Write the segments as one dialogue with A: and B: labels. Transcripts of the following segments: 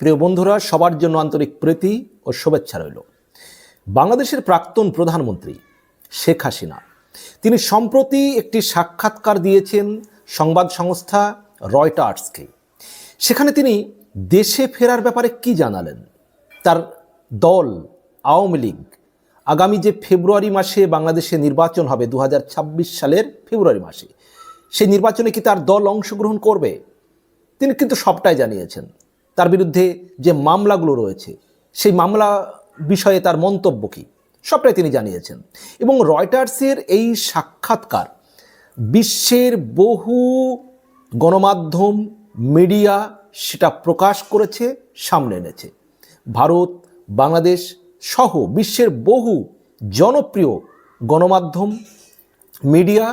A: প্রিয় বন্ধুরা, সবার জন্য আন্তরিক প্রীতি ও শুভেচ্ছা রইল। বাংলাদেশের প্রাক্তন প্রধানমন্ত্রী শেখ হাসিনা, তিনি সম্প্রতি একটি সাক্ষাৎকার দিয়েছেন সংবাদ সংস্থা রয়টার্সকে। সেখানে তিনি দেশে ফেরার ব্যাপারে কি জানালেন? তার দল আওয়ামী লীগ আগামী যে ফেব্রুয়ারি মাসে বাংলাদেশে নির্বাচন হবে দু হাজার ছাব্বিশ সালের ফেব্রুয়ারি মাসে, সেই নির্বাচনে কি তার দল অংশগ্রহণ করবে? তিনি কিন্তু সবটাই জানিয়েছেন। তার বিরুদ্ধে যে মামলাগুলো রয়েছে, সেই মামলা বিষয়ে তার মন্তব্য কী? সবটাই তিনি জানিয়েছেন। এবং রয়টার্সের এই সাক্ষাৎকার বিশ্বের বহু গণমাধ্যম, মিডিয়া সেটা প্রকাশ করেছে, সামনে এনেছে। ভারত, বাংলাদেশ সহ বিশ্বের বহু জনপ্রিয় গণমাধ্যম, মিডিয়া,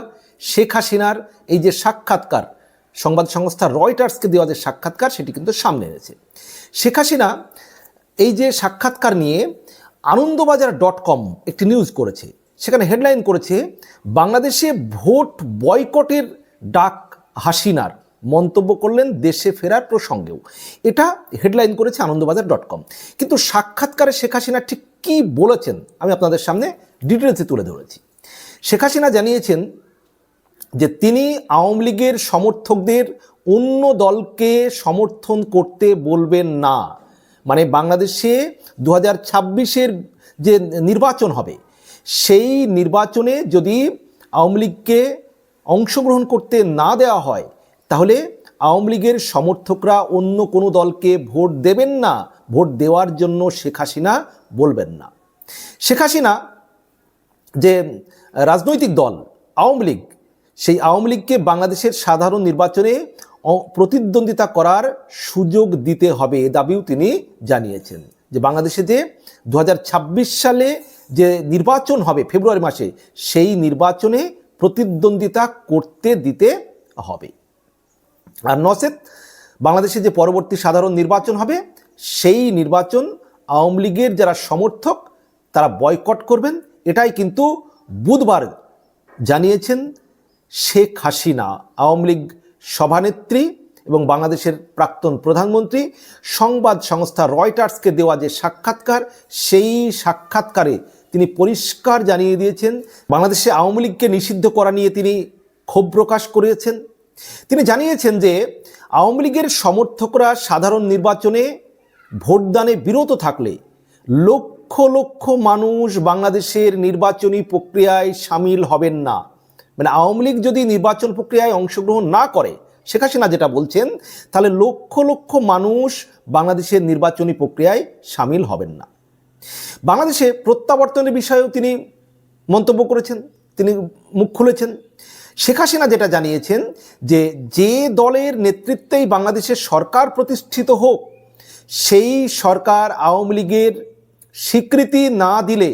A: শেখ হাসিনার এই যে সাক্ষাৎকার সংবাদ সংস্থা রয়টার্সকে দেওয়া যে সাক্ষাৎকার, সেটি কিন্তু সামনে এনেছে। শেখ হাসিনা এই যে সাক্ষাৎকার নিয়ে আনন্দবাজার ডট কম একটি নিউজ করেছে। সেখানে হেডলাইন করেছে, বাংলাদেশে ভোট বয়কটের ডাক হাসিনার মন্তব্য করলেন দেশে ফেরার প্রসঙ্গেও। এটা হেডলাইন করেছে আনন্দবাজার ডট কম। কিন্তু সাক্ষাৎকারে শেখ হাসিনা ঠিক কী বলেছেন, আমি আপনাদের সামনে ডিটেলসে তুলে ধরেছি। শেখ হাসিনা জানিয়েছেন যে তিনি আওয়ামী লীগের সমর্থকদের অন্য দলকে সমর্থন করতে বলবেন না। মানে বাংলাদেশে দু হাজার যে নির্বাচন হবে, সেই নির্বাচনে যদি আওয়ামী লীগকে অংশগ্রহণ করতে না দেওয়া হয়, তাহলে আওয়ামী লীগের সমর্থকরা অন্য কোনো দলকে ভোট দেবেন না, ভোট দেওয়ার জন্য শেখ হাসিনা বলবেন না। শেখ হাসিনা যে রাজনৈতিক দল, আওয়ামী লীগ সেই আওয়ামী লীগকে বাংলাদেশের সাধারণ নির্বাচনে প্রতিদ্বন্দ্বিতা করার সুযোগ দিতে হবে এ দাবিও তিনি জানিয়েছেন। যে বাংলাদেশে যে দু হাজার ছাব্বিশ সালে যে নির্বাচন হবে ফেব্রুয়ারি মাসে, সেই নির্বাচনে প্রতিদ্বন্দ্বিতা করতে দিতে হবে। আর নসেত, বাংলাদেশে যে পরবর্তী সাধারণ নির্বাচন হবে, সেই নির্বাচন আওয়ামী লীগের যারা সমর্থক, তারা বয়কট করবেন। এটাই কিন্তু বুধবার জানিয়েছেন শেখ হাসিনা, আওয়ামী লীগ সভানেত্রী এবং বাংলাদেশের প্রাক্তন প্রধানমন্ত্রী, সংবাদ সংস্থা রয়টার্সকে দেওয়া যে সাক্ষাৎকার, সেই সাক্ষাৎকারে তিনি পরিষ্কার জানিয়ে দিয়েছেন, বাংলাদেশে আওয়ামী লীগকে নিষিদ্ধ করা নিয়ে তিনি ক্ষোভ প্রকাশ করেছেন। তিনি জানিয়েছেন যে, আওয়ামী লীগের সমর্থকরা সাধারণ নির্বাচনে ভোটদানে বিরত থাকলে লক্ষ লক্ষ মানুষ বাংলাদেশের নির্বাচনী প্রক্রিয়ায় সামিল হবেন না। মানে আওয়ামী লীগ যদি নির্বাচন প্রক্রিয়ায় অংশগ্রহণ না করে, শেখ হাসিনা যেটা বলছেন, তাহলে লক্ষ লক্ষ মানুষ বাংলাদেশের নির্বাচনী প্রক্রিয়ায় সামিল হবেন না। বাংলাদেশে প্রত্যাবর্তনের বিষয়েও তিনি মন্তব্য করেছেন, তিনি মুখ খুলেছেন। শেখ হাসিনা যেটা জানিয়েছেন যে যে দলের নেতৃত্বেই বাংলাদেশের সরকার প্রতিষ্ঠিত হোক, সেই সরকার আওয়ামী লীগের স্বীকৃতি না দিলে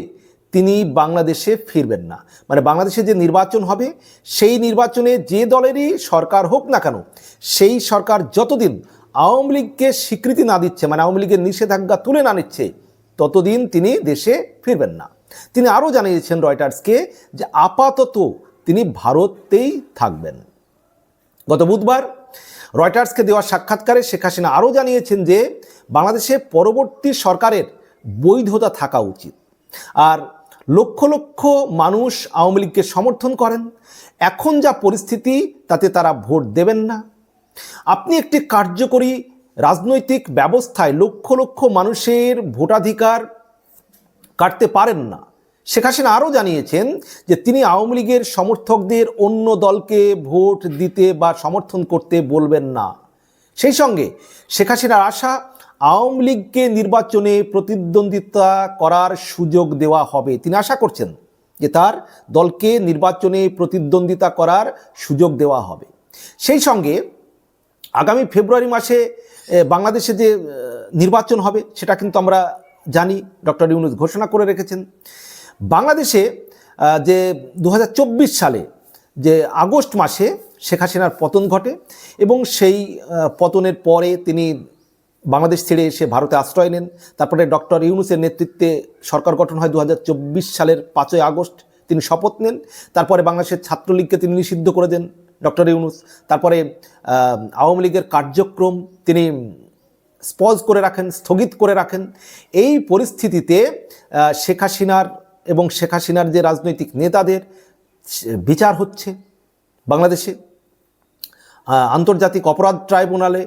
A: তিনি বাংলাদেশে ফিরবেন না। মানে বাংলাদেশে যে নির্বাচন হবে, সেই নির্বাচনে যে দলেরই সরকার হোক না কেন, সেই সরকার যতদিন আওয়ামী লীগকে স্বীকৃতি না দিচ্ছে মানে আওয়ামী লীগের নিষেধাজ্ঞা তুলে না নিচ্ছে, ততদিন তিনি দেশে ফিরবেন না। তিনি আরও জানিয়েছেন রয়টার্সকে যে আপাতত তিনি ভারতেই থাকবেন। গত বুধবার রয়টার্সকে দেওয়া সাক্ষাৎকারে শেখ হাসিনা আরও জানিয়েছেন যে, বাংলাদেশে পরবর্তী সরকারের বৈধতা থাকা উচিত। আর লক্ষ লক্ষ মানুষ আওয়ামী লীগকে সমর্থন করেন। এখন যা পরিস্থিতি, তাতে তারা ভোট দেবেন না। আপনি একটি কার্যকরী রাজনৈতিক ব্যবস্থায় লক্ষ লক্ষ মানুষের ভোটাধিকার কাটতে পারেন না। শেখ হাসিনা আরও জানিয়েছেন যে তিনি আওয়ামী লীগের সমর্থকদের অন্য দলকে ভোট দিতে বা সমর্থন করতে বলবেন না। সেই সঙ্গে শেখ হাসিনার আশা, আওয়ামী লীগকে নির্বাচনে প্রতিদ্বন্দ্বিতা করার সুযোগ দেওয়া হবে। তিনি আশা করছেন যে তার দলকে নির্বাচনে প্রতিদ্বন্দ্বিতা করার সুযোগ দেওয়া হবে। সেই সঙ্গে আগামী ফেব্রুয়ারি মাসে বাংলাদেশে যে নির্বাচন হবে, সেটা কিন্তু আমরা জানি, ডক্টর ইউনুস ঘোষণা করে রেখেছেন। বাংলাদেশে যে দু হাজার চব্বিশ সালে যে আগস্ট মাসে শেখ হাসিনার পতন ঘটে এবং সেই পতনের পরে তিনি বাংলাদেশ ছেড়ে এসে ভারতে আশ্রয় নেন। তারপরে ডক্টর ইউনুসের নেতৃত্বে সরকার গঠন হয় দু হাজার চব্বিশ সালের পাঁচই আগস্ট। তিনি শপথ নেন। তারপরে বাংলাদেশের ছাত্রলীগকে তিনি নিষিদ্ধ করে দেন ডক্টর ইউনুস। তারপরে আওয়ামী লীগের কার্যক্রম তিনি স্পজ করে রাখেন, স্থগিত করে রাখেন। এই পরিস্থিতিতে শেখ হাসিনার এবং শেখ হাসিনার যে রাজনৈতিক নেতাদের বিচার হচ্ছে বাংলাদেশে। আন্তর্জাতিক অপরাধ ট্রাইব্যুনালে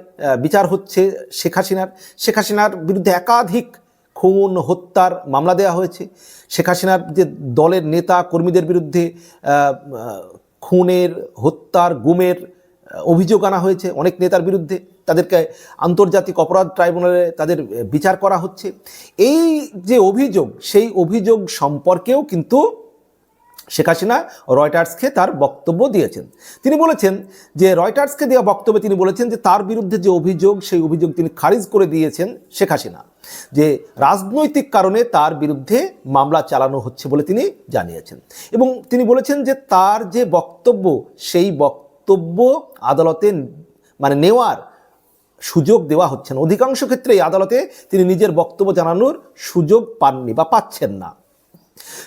A: বিচার হচ্ছে শেখ হাসিনার। শেখ হাসিনার বিরুদ্ধে একাধিক খুন, হত্যার মামলা দেওয়া হয়েছে। শেখ হাসিনার যে দলের নেতা, কর্মীদের বিরুদ্ধে খুনের, হত্যার, গুমের অভিযোগ আনা হয়েছে অনেক নেতার বিরুদ্ধে। তাদেরকে আন্তর্জাতিক অপরাধ ট্রাইব্যুনালে তাদের বিচার করা হচ্ছে। এই যে অভিযোগ, সেই অভিযোগ সম্পর্কেও কিন্তু শেখ হাসিনা রয়টার্সকে তার বক্তব্য দিয়েছেন। তিনি বলেছেন যে, রয়টার্সকে দেওয়া বক্তব্যে তিনি বলেছেন যে, তার বিরুদ্ধে যে অভিযোগ, সেই অভিযোগ তিনি খারিজ করে দিয়েছেন শেখ হাসিনা। যে, রাজনৈতিক কারণে তার বিরুদ্ধে মামলা চালানো হচ্ছে বলে তিনি জানিয়েছেন। এবং তিনি বলেছেন যে, তার যে বক্তব্য, সেই বক্তব্য আদালতে মানে নেওয়ার সুযোগ দেওয়া হচ্ছে না। অধিকাংশ ক্ষেত্রেই আদালতে তিনি নিজের বক্তব্য জানানোর সুযোগ পাননি বা পাচ্ছেন না।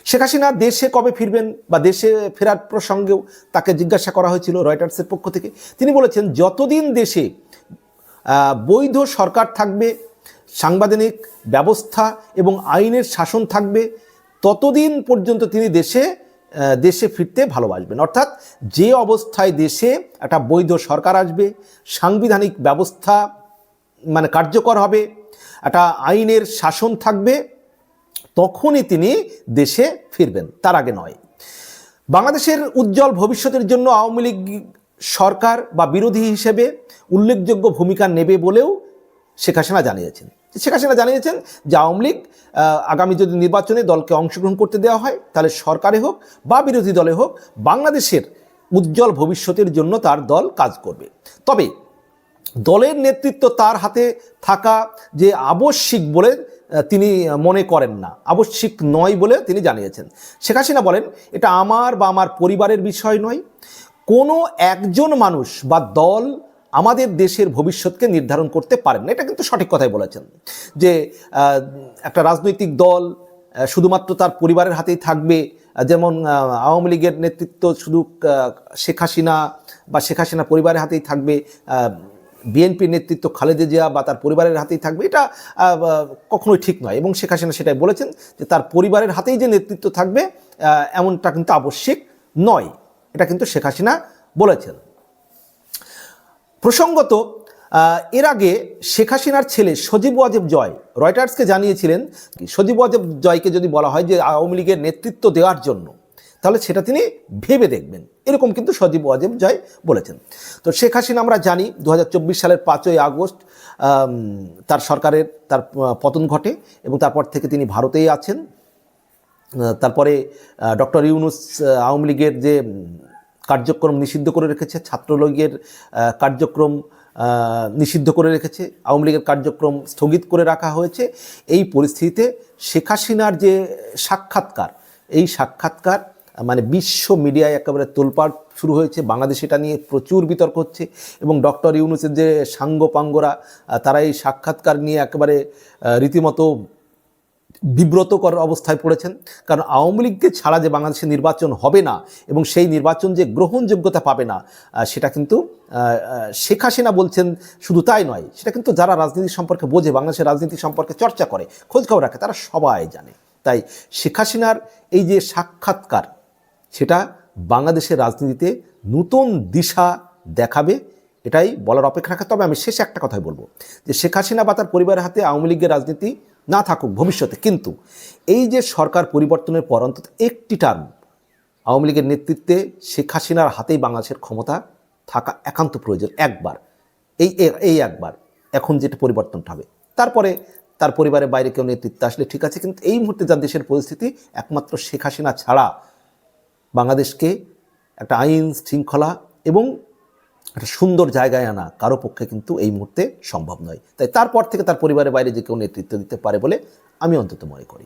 A: শেখ হাসিনা দেশে কবে ফিরবেন বা দেশে ফেরার প্রসঙ্গেও তাকে জিজ্ঞাসা করা হয়েছিল রয়টার্সের পক্ষ থেকে। তিনি বলেছেন, যতদিন দেশে বৈধ সরকার থাকবে, সাংবিধানিক ব্যবস্থা এবং আইনের শাসন থাকবে, ততদিন পর্যন্ত তিনি দেশে দেশে ফিরতে ভালোবাসবেন। অর্থাৎ যে অবস্থায় দেশে একটা বৈধ সরকার আসবে, সাংবিধানিক ব্যবস্থা মানে কার্যকর হবে, একটা আইনের শাসন থাকবে তখনই তিনি দেশে ফিরবেন, তার আগে নয়। বাংলাদেশের উজ্জ্বল ভবিষ্যতের জন্য আওয়ামী লীগ সরকার বা বিরোধী হিসেবে উল্লেখযোগ্য ভূমিকা নেবে বলেও শেখ হাসিনা জানিয়েছেন। শেখ হাসিনা জানিয়েছেন যে আওয়ামী লীগ আগামী যদি নির্বাচনে দলকে অংশগ্রহণ করতে দেওয়া হয়, তাহলে সরকারে হোক বা বিরোধী দলে হোক, বাংলাদেশের উজ্জ্বল ভবিষ্যতের জন্য তার দল কাজ করবে। তবে দলের নেতৃত্ব তার হাতে থাকা যে আবশ্যিক বলে তিনি মনে করেন না। আবশ্যিক নয় বলে তিনি জানিয়েছেন। শেখ হাসিনা বলেন, এটা আমার বা আমার পরিবারের বিষয় নয়। কোনো একজন মানুষ বা দল আমাদের দেশের ভবিষ্যৎকে নির্ধারণ করতে পারেন না। এটা কিন্তু সঠিক কথাই বলেছেন। যে একটা রাজনৈতিক দল শুধুমাত্র তার পরিবারের হাতেই থাকবে। যেমন আওয়ামী লীগের নেতৃত্ব শুধু শেখ হাসিনা বা শেখ হাসিনা পরিবারের হাতেই থাকবে। বিএনপির নেতৃত্ব খালেদা জিয়া বা তার পরিবারের হাতেই থাকবে, এটা কখনোই ঠিক নয়। এবং শেখ হাসিনা সেটাই বলেছেন যে তার পরিবারের হাতেই যে নেতৃত্ব থাকবে এমনটা কিন্তু আবশ্যিক নয়। এটা কিন্তু শেখ হাসিনা বলেছেন। প্রসঙ্গত এর আগে শেখ হাসিনার ছেলে সজীব ওয়াজেব জয় রয়টার্সকে জানিয়েছিলেন সজীব ওয়াজেব জয়কে যদি বলা হয় যে আওয়ামী লীগের নেতৃত্ব দেওয়ার জন্য তাহলে সেটা তিনি ভেবে দেখবেন। এরকম কিন্তু সজীব ওয়াজেব জয় বলেছেন। তো শেখ হাসিনা আমরা জানি দু হাজার চব্বিশ সালের পাঁচই আগস্ট তার সরকারের, তার পতন ঘটে এবং তারপর থেকে তিনি ভারতেই আছেন। তারপরে ডক্টর ইউনুস আওয়ামী লীগের যে কার্যক্রম নিষিদ্ধ করে রেখেছে, ছাত্রলীগের কার্যক্রম নিষিদ্ধ করে রেখেছে, আওয়ামী লীগের কার্যক্রম স্থগিত করে রাখা হয়েছে। এই পরিস্থিতিতে শেখ হাসিনার যে সাক্ষাৎকার, এই সাক্ষাৎকার মানে বিশ্ব মিডিয়ায় একেবারে তোলপাড় শুরু হয়েছে। বাংলাদেশ এটা নিয়ে প্রচুর বিতর্ক হচ্ছে এবং ডক্টর ইউনুসের যে সাঙ্গপাঙ্গরা তারা এই সাক্ষাৎকার নিয়ে একেবারে রীতিমতো বিব্রতকর অবস্থায় পড়েছেন। কারণ আওয়ামী লীগকে ছাড়া যে বাংলাদেশে নির্বাচন হবে না এবং সেই নির্বাচন যে গ্রহণযোগ্যতা পাবে না সেটা কিন্তু শেখ হাসিনা বলছেন শুধু তাই নয়, সেটা কিন্তু যারা রাজনীতি সম্পর্কে বোঝে, বাংলাদেশের রাজনীতি সম্পর্কে চর্চা করে, খোঁজখবর রাখে, তারা সবাই জানে। তাই শেখ হাসিনার এই যে সাক্ষাৎকার সেটা বাংলাদেশের রাজনীতিতে নতুন দিশা দেখাবে, এটাই বলার অপেক্ষা রাখে। তবে আমি শেষে একটা কথাই বলব, যে শেখ হাসিনা বা তার পরিবারের হাতে আওয়ামী লীগের রাজনীতি না থাকুক ভবিষ্যতে, কিন্তু এই যে সরকার পরিবর্তনের পর অন্তত একটি টার্ম আওয়ামী লীগের নেতৃত্বে শেখ হাসিনার হাতেই বাংলাদেশের ক্ষমতা থাকা একান্ত প্রয়োজন, একবার। এই এই একবার। এখন যেটা পরিবর্তনটা হবে। তারপরে তার পরিবারের বাইরে কেউ নেতৃত্বে আসলে ঠিক আছে, কিন্তু এই মুহূর্তে যা দেশের পরিস্থিতি, একমাত্র শেখ হাসিনা ছাড়া বাংলাদেশকে একটা আইন শৃঙ্খলা এবং একটা সুন্দর জায়গায় আনা কারও পক্ষে কিন্তু এই মুহূর্তে সম্ভব নয়। তাই তারপর থেকে তার পরিবারের বাইরে যে কেউ নেতৃত্ব দিতে পারে বলে আমি অন্তত মনে করি।